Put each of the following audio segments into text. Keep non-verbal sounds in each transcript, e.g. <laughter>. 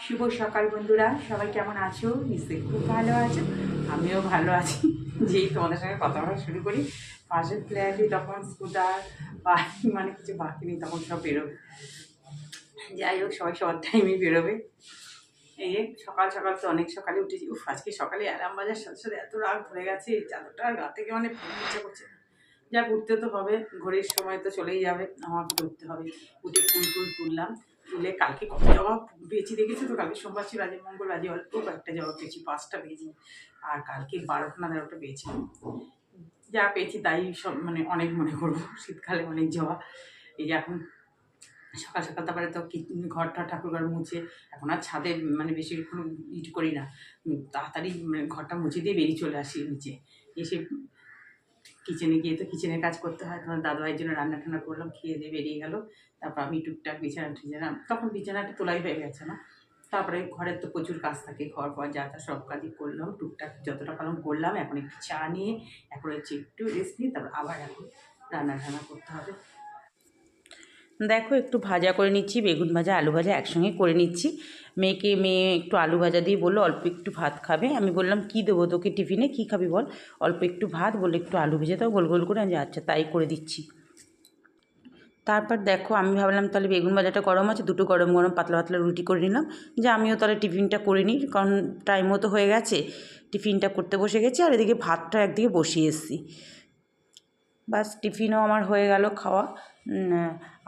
শুভ সকাল বন্ধুরা, সবাই কেমন আছো? নিশ্চয়ই খুব ভালো আছো। আমিও ভালো আছি। <laughs> যেই তোমাদের সঙ্গে কথা বলা শুরু করি পাশের ফ্ল্যাটে তখন স্কুটার বাকি মানে কিছু বাকি নেই, তখন সব বেরোবে। যাই হোক, সবাই সবার টাইমে বেরোবে। এই সকাল সকাল তো অনেক সকালে উঠেছি। উফ, আজকে সকালে অ্যালার্ম বাজার সাথে সাথে এত রাগ ধরে গেছে, চাদরটা গা থেকে মানে ইচ্ছা করছে। যা উঠতে তো হবে, ঘড়ির সময় তো চলেই যাবে, আমাকে তো উঠতে হবে। উঠে ফুল টুল তুললাম। তুলে কালকে কত জবা পেয়েছি দেখেছি তো? কালকে সোমবার ছিল আজ মঙ্গল আজ অল্প কয়েকটা জবা পেয়েছি, পাঁচটা পেয়েছি। আর কালকে বারোটা না তেরোটা পেয়েছি যা পেয়েছি তাই সব মানে অনেক মনে করব। শীতকালে অনেক জবা এই যে এখন সকাল সকাল তারপরে তো ঘরটা ঠাকুর ঘর মুছে, এখন আর ছাদে মানে বেশি বেশিক্ষণ ইট করি না। তাড়াতাড়ি মানে ঘরটা মুছে দিয়ে বেরিয়ে চলে আসি নিচে। এসে কিচেনে গিয়ে তো কিচেনের কাজ করতে হয়, তখন দাদাভাইয়ের জন্য রান্না টান্না করলাম, খেয়ে দিয়ে বেরিয়ে গেল। তারপর আমি টুকটাক বিছানা টিছানা তখন বিছানাটা তোলাই হয়ে গেছে না। তারপরে ঘরের তো প্রচুর কাজ থাকে, ঘর পর যা তা সব কাজই করলাম, টুকটাক যতটা পারলাম করলাম। এখন একটু চা নিয়ে, এখন হচ্ছে একটু রেস্ট নিয়ে, তারপর আবার এখন রান্না টান্না করতে হবে। দেখো, একটু ভাজা করে নিচ্ছি, বেগুন ভাজা, আলু ভাজা একসঙ্গে করে নিচ্ছি। মেয়েকে, মেয়ে একটু আলু ভাজা দিয়ে বলল, অল্প একটু ভাত খাবে। আমি বললাম, কি দেবো তোকে টিফিনে? কি খাবি বল? অল্প একটু ভাত, বলল, একটু আলু ভেজে দাও, গোল গোল করে। আমি আচ্ছা তাই করে দিচ্ছি। তারপর দেখো, আমি ভাবলাম, তাহলে বেগুন ভাজাটা গরম আছে, দুটো গরম গরম পাতলা পাতলা রুটি করে নিলাম। যে আমিও তাহলে টিফিনটা করে নিই, কারণ টাইমও তো হয়ে গেছে। টিফিনটা করতে বসে গেছি, আর এদিকে ভাতটা একদিকে বসিয়ে এসেছি। বাস, টিফিনও আমার হয়ে গেল খাওয়া।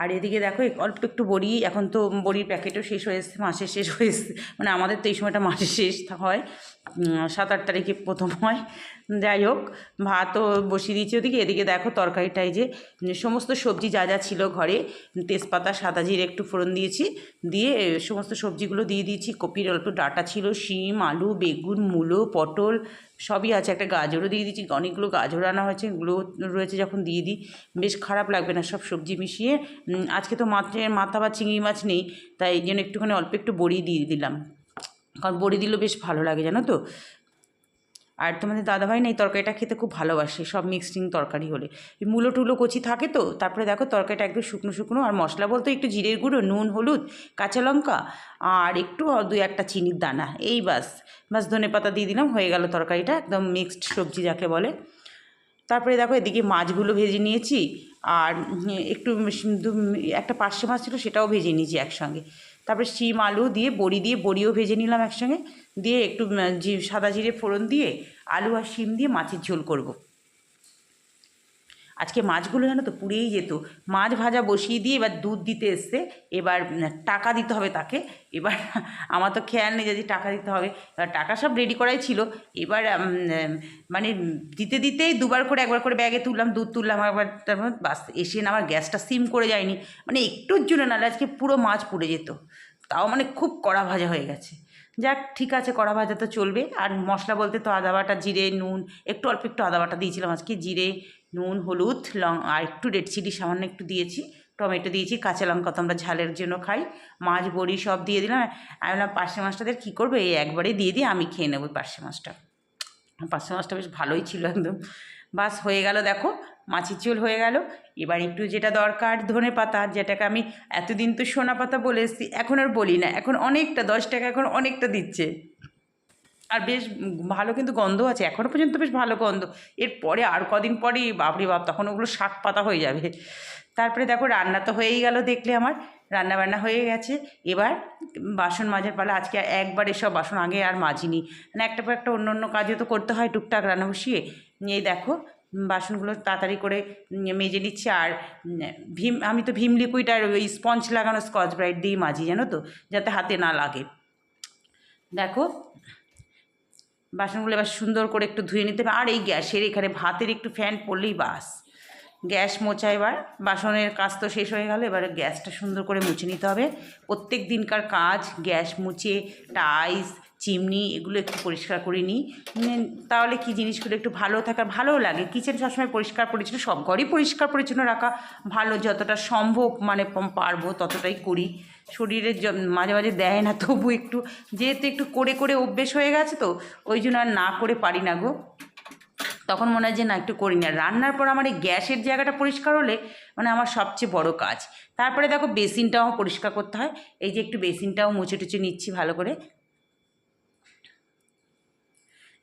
আর এদিকে দেখো অল্প একটু বড়ি, এখন তো বড়ির প্যাকেটও শেষ হয়ে এসছে, মাসের শেষ হয়ে এসছে। মানে আমাদের তো এই সময়টা মাসের শেষ হয়। সাত, আট তারিখে প্রথম হয়। যাই হোক, ভাতও বসিয়ে দিয়েছি ওদিকে। এদিকে দেখো তরকারিটাই যে সমস্ত সবজি যা যা ছিল ঘরে, তেজপাতা, সাদা জিরে একটু ফোড়ন দিয়েছি। দিয়ে সমস্ত সবজিগুলো দিয়ে দিয়েছি। কপির অল্প ডাটা ছিল, শিম, আলু, বেগুন, মূলো, পটল, সবই আছে। একটা গাজরও দিয়ে দিয়েছি, অনেকগুলো গাজর আনা হয়েছে এগুলো রয়েছে যখন দিয়ে দিই। বেশ খারাপ লাগবে না সব সবজি মিশিয়ে। আজকে তো মাছের মাথা বা চিংড়ি মাছ নেই, তাই এই জন্য একটুখানি অল্প একটু বড়ি দিয়ে দিলাম। কারণ বড়ি দিলেও বেশ ভালো লাগে, জানো তো। আর তোমাদের দাদাভাই না এই তরকারিটা খেতে খুব ভালোবাসে, সব মিক্সিং তরকারি হলে। মূলো টুলো কচি থাকে তো, তারপরে দেখো তরকারিটা একদম শুকনো শুকনো, আর মশলা বলতে একটু জিরের গুঁড়ো, নুন, হলুদ, কাঁচা লঙ্কা, আর একটু দুই একটা চিনির দানা, এই বাস। বাস ধনে পাতা দিয়ে দিলাম, হয়ে গেল তরকারিটা, একদম মিক্সড সবজি যাকে বলে। তারপরে দেখো এদিকে মাছগুলো ভেজে নিয়েছি আর একটু একটা পার্শে মাছ ছিল সেটাও ভেজে নিয়েছি একসঙ্গে তারপরে শিম, আলু দিয়ে, বড়ি দিয়ে, বড়িও ভেজে নিলাম একসঙ্গে দিয়ে একটু সাদা জিরে ফোড়ন দিয়ে, আলু আর শিম দিয়ে মাছের ঝোল করব। আজকে মাছগুলো জানো তো পুড়েই যেত। মাছ ভাজা বসিয়ে দিয়ে এবার দুধ দিতে এসছে। এবার টাকা দিতে হবে তাকে। এবার <laughs> আমার তো খেয়াল নেই যদি টাকা দিতে হবে। এবার টাকা সব রেডি করাই ছিল। এবার মানে দিতে দিতেই দুবার করে একবার করে ব্যাগে তুললাম, দুধ তুললাম একবার তারপর বাস, এসে না আমার গ্যাসটা সিম করে যায়নি। মানে একটুর জন্য নাহলে আজকে পুরো মাছ পুড়ে যেত। তাও মানে খুব কড়া ভাজা হয়ে গেছে। যাক, ঠিক আছে, কড়া ভাজা তো চলবে। আর মশলা বলতে তো আদা বাটা, জিরে, নুন, একটু অল্প একটু আদা বাটা দিয়েছিলাম আজকে। জিরে নুন, হলুদ, লং আর একটু রেড চিলি সামান্য একটু দিয়েছি। টমেটো দিয়েছি, কাঁচা লঙ্কা তো আমরা ঝালের জন্য খাই। মাছ, বড়ি সব দিয়ে দিলাম। আমি বললাম পার্শে মাছটাদের কী করব? এই একবারে দিয়ে দিয়ে আমি খেয়ে নেব পার্শে মাছটা। পার্শে মাছটা বেশ ভালোই ছিল একদম। বাস হয়ে গেল দেখো মাছের চুল হয়ে গেল। এবার একটু যেটা দরকার, ধনে পাতা, যেটাকে আমি এতদিন তো সোনা পাতা বলে এসেছি, এখন আর বলি না। এখন অনেকটা, দশ টাকা এখন অনেকটা দিচ্ছে। আর বেশ ভালো কিন্তু গন্ধ আছে। এখনও পর্যন্ত বেশ ভালো গন্ধ। এরপরে আর কদিন পরে বাপরে বাপ, তখন ওগুলো শাক পাতা হয়ে যাবে। তারপরে দেখো, রান্না তো হয়েই গেল দেখলে আমার। রান্না বান্না হয়ে গেছে। এবার বাসন মাজার পালা। আজকে একবার এসব বাসন আগে আর মাজিনি। মানে একটা পর একটা অন্য অন্য কাজও তো করতে হয় টুকটাক রান্না বসিয়ে। এই দেখো, বাসনগুলো তাড়াতাড়ি করে মেজে নিচ্ছে। আর ভীম, আমি তো ভীম লিকুইড আর ওই স্পঞ্জ লাগানো স্কচ ব্রাইট দিয়েই মাজি, জানো তো? যাতে হাতে না লাগে। দেখো বাসনগুলো এবার সুন্দর করে একটু ধুয়ে নিতে হবে। আর এই গ্যাসের এখানে ভাতের একটু ফ্যান পড়লেই বাস। গ্যাস মোছা এবার। বাসনের কাজ তো শেষ হয়ে গেল, এবার গ্যাসটা সুন্দর করে মুছে নিতে হবে। প্রত্যেক দিনকার কাজ, গ্যাস মুছে টাইস চিমনি, এগুলো একটু পরিষ্কার করে নিই। তাহলে কি জিনিসগুলো একটু ভালো থাকা, ভালোও লাগে। কিচেন সবসময় পরিষ্কার পরিচ্ছন্ন, সব ঘরই পরিষ্কার পরিচ্ছন্ন রাখা ভালো। যতটা সম্ভব মানে পারব ততটাই করি। শরীরে মাঝে মাঝে দেয় না, তবু একটু, যেহেতু একটু করে করে অভ্যেস হয়ে গেছে তো, ওই জন্য আর না করে পারি না গো। তখন মনে হয় যে না, একটু করি না। রান্নার পর আমার এই গ্যাসের জায়গাটা পরিষ্কার হলে মানে আমার সবচেয়ে বড় কাজ। তারপরে দেখো বেসিনটাও পরিষ্কার করতে হয়। এই যে একটু বেসিনটাও মুছে টুচে নিচ্ছি ভালো করে।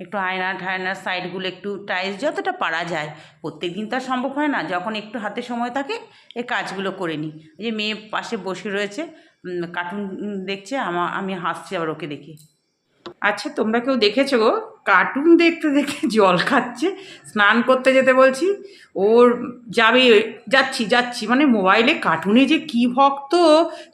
একটু আয়না ঠায়নার সাইডগুলো একটু টাইলস, যতটা পারা যায়। প্রত্যেক দিন তো আর সম্ভব হয় না। যখন একটু হাতে সময় থাকে, এই কাজগুলো করে নিই। যে মেয়ে পাশে বসে রয়েছে কার্টুন দেখছে, আমা, আমি হাসছি, আবার ওকে দেখে। আচ্ছা তোমরা কেউ দেখেছ গো? কার্টুন দেখতে দেখে <laughs> জল খাচ্ছে, স্নান করতে যেতে বলছি, ওর যাবে, যাচ্ছি যাচ্ছি। মানে মোবাইলে কার্টুনে যে কি ভক্ত,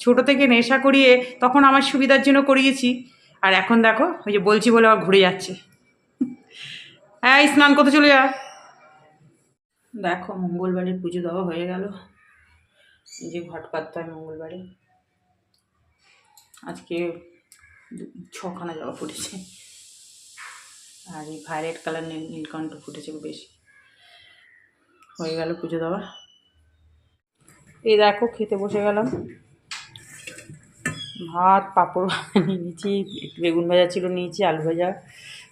ছোট থেকে নেশা করিয়ে তখন আমার সুবিধার জন্য করিয়েছি। আর এখন দেখো, ওই যে বলছি বলে আবার ঘুরে যাচ্ছে। <laughs> হ্যাঁ স্নান করতে চলে যা। দেখো, মঙ্গলবারের পুজো দেওয়া হয়ে গেল। যে ঘট হয় মঙ্গলবারে। আজকে ছখানা জবা ফুটেছে। আর এই ভায়োলেট কালার নীল নীলকণ্ঠ ফুটেছে বেশি। হয়ে গেল পুজো দেওয়া। এই দেখো, খেতে বসে গেলাম। ভাত, পাঁপড় নিয়ে নিয়েছি, একটু বেগুন ভাজা ছিল নিয়েছি, আলু ভাজা,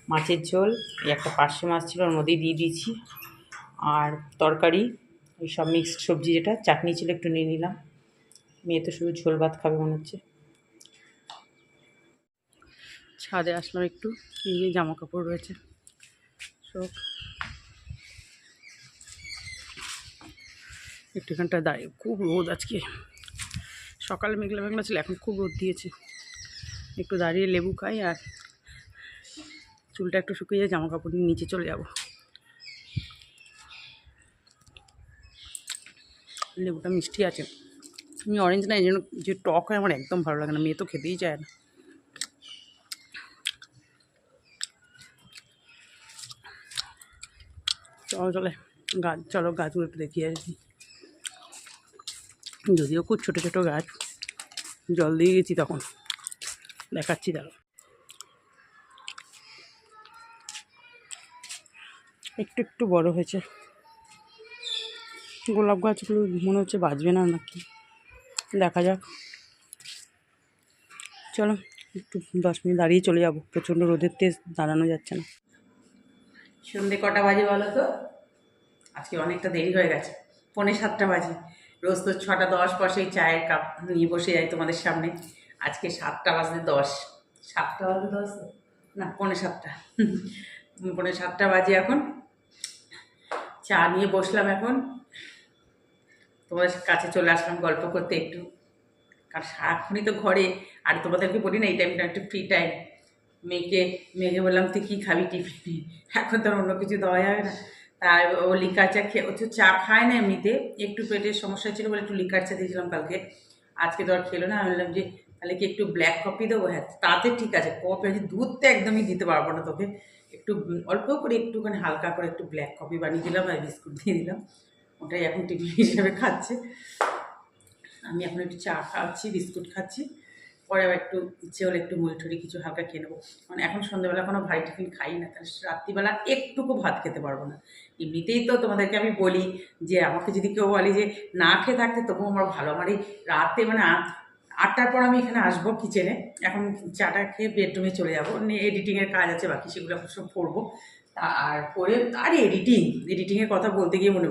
মাছের ঝোল, এই একটা পার্শে মাছ ছিল, ওর মধ্যেই দিয়ে দিয়েছি। আর তরকারি এই সব মিক্সড সবজি যেটা, চাটনি ছিল একটু নিয়ে নিলাম। মেয়ে তো শুধু ঝোল ভাত খাবে মনে হচ্ছে। ছাদে আসলাম একটু, এই জামা কাপড় রয়েছে। একটু এখানটা দাঁড়িয়ে, খুব রোদ আজকে। সকালে মেঘলা মেঘলা ছিল, এখন খুব রোদ দিয়েছে। একটু দাঁড়িয়ে লেবু খাই আর চুলটা একটু শুকিয়ে জামা কাপড় নিয়ে নিচে চলে যাব। লেবুটা মিষ্টি আছে। আমি অরেঞ্জ না, এই জন্য যে টক হয় আমার একদম ভালো লাগে না, মেয়ে তো খেতেই চায় না। চলো গাছ চলো গাছগুলো একটু দেখিয়ে আসি। যদিও খুব ছোটো ছোটো গাছ, জল দিয়ে গেছি তখন। দেখাচ্ছি দাঁড়ো একটু একটু বড় হয়েছে। গোলাপ গাছগুলো মনে হচ্ছে বাঁচবে না নাকি? দেখা যাক। চলো, একটু দশ মিনিট দাঁড়িয়ে চলে যাব। প্রচণ্ড রোদের তেজ দাঁড়ানো যাচ্ছে না। সন্ধে কটা বাজে বলো তো? আজকে অনেকটা দেরি হয়ে গেছে। পৌনে সাতটা বাজে। রোজ তো ছটা দশ বসে চায়ের কাপ নিয়ে বসে যাই তোমাদের সামনে। আজকে সাতটা বাজে দশ। সাতটা বাজে দশ? না পৌনে সাতটা। পৌনে সাতটা বাজে এখন। চা নিয়ে বসলাম এখন। তোমাদের কাছে চলে আসলাম গল্প করতে একটু। কারণ সারাক্ষণই তো ঘরে। আর তোমাদেরকে বলি না এই টাইমটা একটু ফ্রি টাইম মেয়েকে মেয়েকে বললাম তুই কী খাবি টিফিনে? এখন তো আর অন্য কিছু দেওয়া যাবে না। তাই ও লিকার চা খেয়ে তো চা খায় না এমনিতে। একটু পেটের সমস্যা ছিল বলে একটু লিকার চা দিয়েছিলাম কালকে। আজকে তো আর খেলো না। আমি বললাম যে, তাহলে কি একটু ব্ল্যাক কফি দেবো? হ্যাঁ তাতে ঠিক আছে। কফি আছে, দুধ তো একদমই দিতে পারব না তোকে। একটু অল্প করে একটুখানি হালকা করে একটু ব্ল্যাক কফি বানিয়ে দিলাম আর বিস্কুট দিয়ে দিলাম। ওটাই এখন টিফিন হিসেবে খাচ্ছে। আমি এখন একটু চা খাচ্ছি, বিস্কুট খাচ্ছি। পরে একটু ইচ্ছে হলে একটু মুড়ি টুড়ি কিছু হালকা খেয়ে নেব। মানে এখন সন্ধ্যেবেলা কোনো ভারী টিফিন খাই না, তাহলে রাত্রিবেলা একটুকু ভাত খেতে পারব না। এমনিতেই তো তোমাদেরকে আমি বলি যে, আমাকে যদি কেউ বলে যে, না খেয়ে থাকতে তবুও আমার ভালো। আমার এই রাতে মানে আটটার পর আমি এখানে আসব কিচেনে এখন চাটা খেয়ে বেডরুমে চলে যাব। এডিটিংয়ের কাজ আছে, বাকি সেগুলো সব করব। আর করে, আর এডিটিং এডিটিংয়ের কথা বলতে গিয়ে মনে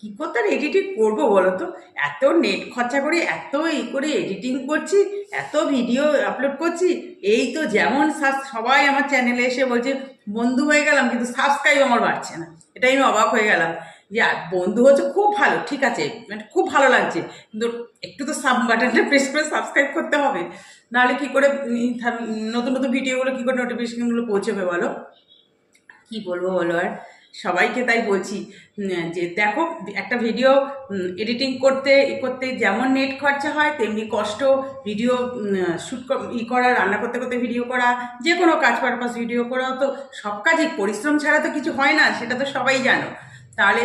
কী করতে আর এডিটিং করব বলো তো? এত নেট খরচা করে, এত ই করে এডিটিং করছি, এত ভিডিও আপলোড করছি, এই তো যেমন সবাই আমার চ্যানেলে এসে বলছে, বন্ধু হয়ে গেলাম, কিন্তু সাবস্ক্রাইব আমার বাড়ছে না। এটাই আমি অবাক হয়ে গেলাম যে বন্ধু হচ্ছে খুব ভালো, ঠিক আছে মানে খুব ভালো লাগছে, কিন্তু একটু তো সাব বাটনটা প্রেস করে সাবস্ক্রাইব করতে হবে। নাহলে কী করে নতুন নতুন ভিডিওগুলো কী করে নোটিফিকেশনগুলো পৌঁছবে বলো? কি বলব বলো আর? সবাইকে তাই বলছি যে দেখো, একটা ভিডিও এডিটিং করতে করতে যেমন নেট খরচা হয়, তেমনি কষ্ট ভিডিও শ্যুট ই করা, রান্না করতে করতে ভিডিও করা যে কোনো কাজ পারপাস ভিডিও করা তো সব কাজই, পরিশ্রম ছাড়া তো কিছু হয় না, সেটা তো সবাই জানো। তাহলে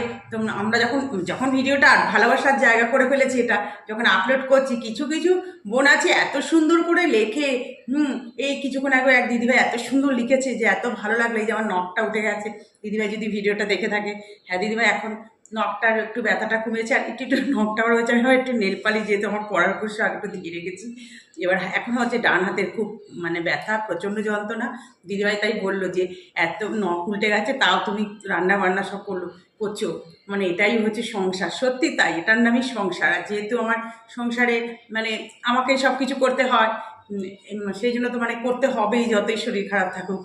আমরা যখন যখন ভিডিওটা ভালোবাসার জায়গা করে ফেলেছি এটা, যখন আপলোড করছি, কিছু কিছু বোন আছে এত সুন্দর করে লেখে, হুম, এই কিছুক্ষণ আগে এক দিদিভাই এত সুন্দর লিখেছে যে এত ভালো লাগল, এই যে আমার নখটা উঠে গেছে। দিদিভাই যদি ভিডিওটা দেখে থাকে হ্যাঁ দিদিভাই এখন নখটার একটু ব্যথাটা কমেছে, আর একটু একটু নখটা আমার হচ্ছে আমি একটু নেল পালিশ যেহেতু আমার পড়ার কোর্স আগে দিয়ে রেখেছি এবার এখন হচ্ছে ডান হাতের খুব মানে ব্যথা, প্রচণ্ড যন্ত্রণা। দিদিভাই তাই বলল যে, এত নখ উল্টে গেছে, তাও তুমি রান্না বান্না সব করল, করছ? মানে এটাই হচ্ছে সংসার, সত্যি তাই, এটার নামই সংসার। আর যেহেতু আমার সংসারে মানে আমাকে সব কিছু করতে হয় সেই জন্য তো মানে করতে হবেই, যতই শরীর খারাপ থাকুক।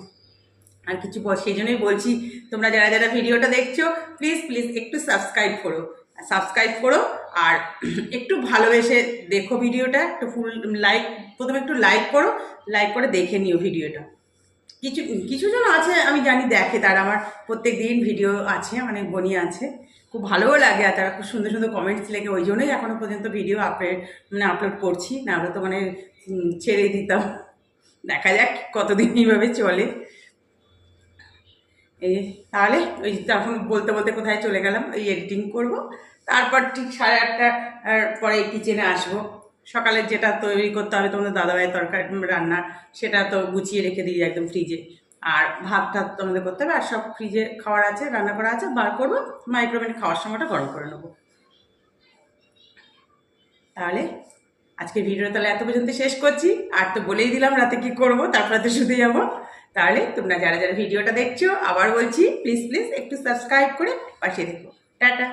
আর কিছু সেই জন্যই বলছি, তোমরা যারা যারা ভিডিওটা দেখছ প্লিজ প্লিজ একটু সাবস্ক্রাইব করো। সাবস্ক্রাইব করো, আর <clears throat> একটু ভালোবেসে দেখো ভিডিওটা, একটু ফুল লাইক প্রথমে একটু লাইক করো লাইক করে দেখে নিও ভিডিওটা। কিছু কিছু জন আছে, আমি জানি দেখে, তারা আমার প্রত্যেক দিন ভিডিও আছে মানে বনি আছে। খুব ভালোও লাগে, আর তারা খুব সুন্দর সুন্দর কমেন্টস লেগে ওই জন্যই এখনও পর্যন্ত ভিডিও আপলোড মানে আপলোড করছি, না আমরা তো মানে ছেড়ে দিতাম। দেখা যাক কতদিন এইভাবে চলে। এই তাহলে ওই তখন বলতে বলতে কোথায় চলে গেলাম, ওই এডিটিং করব। তারপর ঠিক সাড়ে আটটা পরে কিচেনে আসব। সকালে যেটা তৈরি করতে হবে, তোমাদের দাদাভাইয়ের তরকারি রান্না, সেটা তো গুছিয়ে রেখে দিই একদম ফ্রিজে আর ভাত টাত তোমাদের করতে হবে, আর সব ফ্রিজে খাওয়ার আছে, রান্না করা আছে, বার করব মাইক্রোওভেন খাওয়ার সময়টা গরম করে নেব। তাহলে আজকে ভিডিও তাহলে এত পর্যন্ত শেষ করছি, আর তো বলেই দিলাম রাতে কি করব, তারপরে তো শুতে যাব। তাহলে তোমরা যারা যারা ভিডিওটা দেখছ, আবার বলছি প্লিজ প্লিজ একটু সাবস্ক্রাইব করে পাশে দেখো টাটা।